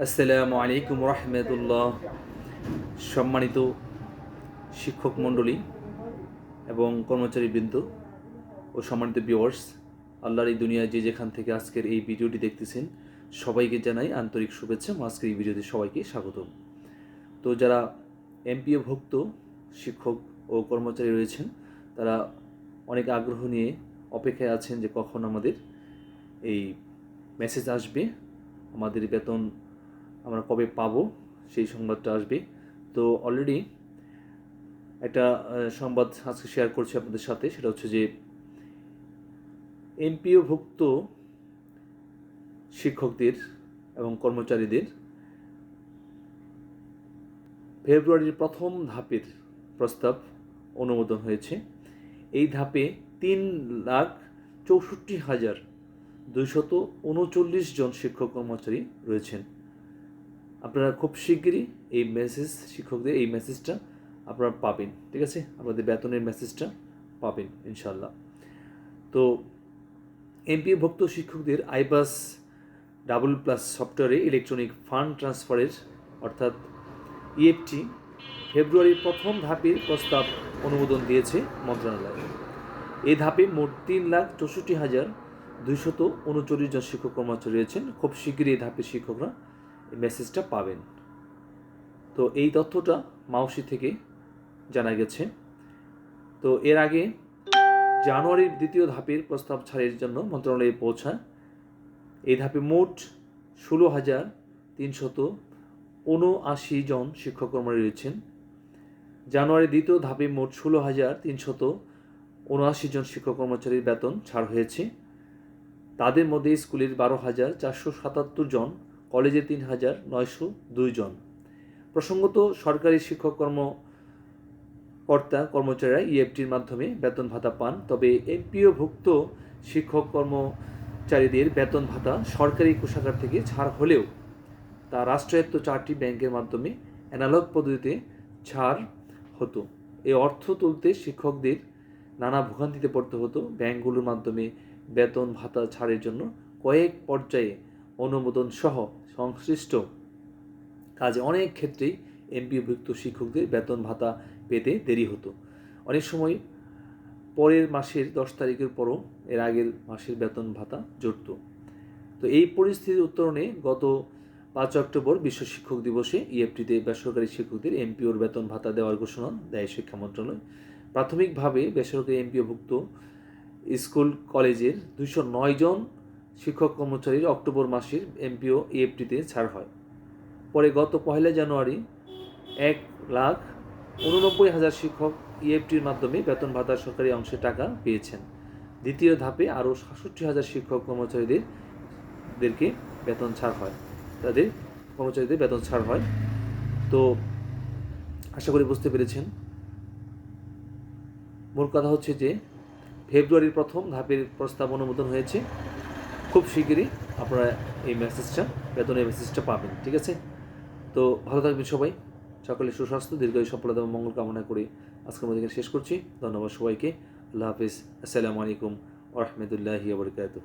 আসসালামু আলাইকুম রহমতুল্লাহ। সম্মানিত শিক্ষক মণ্ডলী এবং কর্মচারীবৃন্দ ও সম্মানিত ভিউয়ার্স আল্লাহর এই দুনিয়ায় যে যেখান থেকে আজকের এই ভিডিওটি দেখতেছেন, সবাইকে জানাই আন্তরিক শুভেচ্ছা। আজকের এই ভিডিওতে সবাইকে স্বাগতম। তো যারা এমপিও ভুক্ত শিক্ষক ও কর্মচারী রয়েছেন, তারা অনেক আগ্রহ নিয়ে অপেক্ষায় আছেন যে কখন আমাদের এই মেসেজ আসবে। আমাদের বেতন আমরা কবে পাবো সেই সংবাদটা আসবে। তো অলরেডি একটা সংবাদ আজকে শেয়ার করছি আপনাদের সাথে, সেটা হচ্ছে যে এমপিও ভুক্ত শিক্ষকদের এবং কর্মচারীদের ফেব্রুয়ারির প্রথম ধাপের প্রস্তাব অনুমোদন হয়েছে। এই ধাপে তিন লাখ চৌষট্টি হাজার দুইশত উনচল্লিশ জন শিক্ষক কর্মচারী রয়েছেন। আপনারা খুব শিগগিরই এই মেসেজ শিক্ষকদের এই মেসেজটা আপনারা পাবেন, ঠিক আছে? আপনাদের বেতনের মেসেজটা পাবেন ইনশাল্লাহ তো এমপিএ ভুক্ত শিক্ষকদের আইবাস ডাবল প্লাস সফটওয়্যারে ইলেকট্রনিক ফান্ড ট্রান্সফারের অর্থাৎ ইএফটি ফেব্রুয়ারির প্রথম ধাপের প্রস্তাব অনুমোদন দিয়েছে মন্ত্রণালয়। এই ধাপে মোট তিন লাখ চৌষট্টি হাজার দুইশত উনচল্লিশ জন শিক্ষক কর্মচারী রয়েছেন। খুব শীঘ্রই এই ধাপের শিক্ষকরা মেসেজটা পাবেন। তো এই তথ্যটা মাউসি থেকে জানা গেছে। তো এর আগে জানুয়ারির দ্বিতীয় ধাপের প্রস্তাব ছাড়ের জন্য মন্ত্রণালয়ে পৌঁছায়। এই ধাপে মোট ষোলো হাজার তিনশত উনআশি জন শিক্ষক কর্মচারী রয়েছেন। জানুয়ারি দ্বিতীয় ধাপে মোট ষোলো হাজার তিনশত উনআশি জন শিক্ষক কর্মচারীর বেতন ছাড় হয়েছে। তাদের মধ্যে স্কুলের বারো হাজার চারশো সাতাত্তর জন কলেজে তিন হাজার নয়শো দুই জন। প্রসঙ্গত সরকারি শিক্ষক কর্ম কর্তা কর্মচারীরা ইএফটির মাধ্যমে বেতন ভাতা পান, তবে এমপিও ভুক্ত শিক্ষক কর্মচারীদের বেতন ভাতা সরকারি কোষাগার থেকে ছাড় হলেও তা রাষ্ট্রায়ত্ত চারটি ব্যাংকের মাধ্যমে অ্যানালগ পদ্ধতিতে ছাড় হতো। এই অর্থ তুলতে শিক্ষকদের নানা ভোগান্তিতে পড়তে হতো। ব্যাংকগুলোর মাধ্যমে বেতন ভাতা ছাড়ের জন্য কয়েক পর্যায়ে অনুমোদন সহ সংশ্লিষ্ট কাজে অনেক ক্ষেত্রেই এমপিভুক্ত শিক্ষকদের বেতন ভাতা পেতে দেরি হতো। অনেক সময় পরের মাসের দশ তারিখের পরও এর আগের মাসের বেতন ভাতা জুটত তো এই পরিস্থিতির উত্তরণে গত পাঁচ অক্টোবর বিশ্ব শিক্ষক দিবসে ইএফটিতে বেসরকারি শিক্ষকদের এমপিওর বেতন ভাতা দেওয়ার ঘোষণা দেয় শিক্ষা মন্ত্রণালয়। প্রাথমিকভাবে বেসরকারি এমপিওভুক্ত স্কুল কলেজের দুশো নয় জন শিক্ষক কর্মচারীর অক্টোবর মাসের এমপিও ইএফটিতে ছাড় হয়। পরে গত পহেলা জানুয়ারি এক লাখ উননব্বই হাজার শিক্ষক ইএফটির মাধ্যমে বেতন ভাতার সরকারি অংশে টাকা পেয়েছেন। দ্বিতীয় ধাপে আরও সাতষট্টি হাজার শিক্ষক কর্মচারীদের দেরকে বেতন ছাড় হয়। তাদের কর্মচারীদের বেতন ছাড় হয়। তো আশা করি বুঝতে পেরেছেন। মূল কথা হচ্ছে যে, ফেব্রুয়ারির প্রথম ধাপের প্রস্তাব অনুমোদন হয়েছে। খুব শিগগিরই আপনারা এই মেসেজটা বেতন এই মেসেজটা পাবেন, ঠিক আছে? তো ভালো থাকবেন সবাই। সকলে সুস্বাস্থ্য, দীর্ঘায়ু সফলতা এবং মঙ্গল কামনা করে আজকের মধ্যে শেষ করছি। ধন্যবাদ সবাইকে। আল্লাহ হাফিজ। আসসালামু আলাইকুম ওরহমদুল্লাহি আবরকাতুহ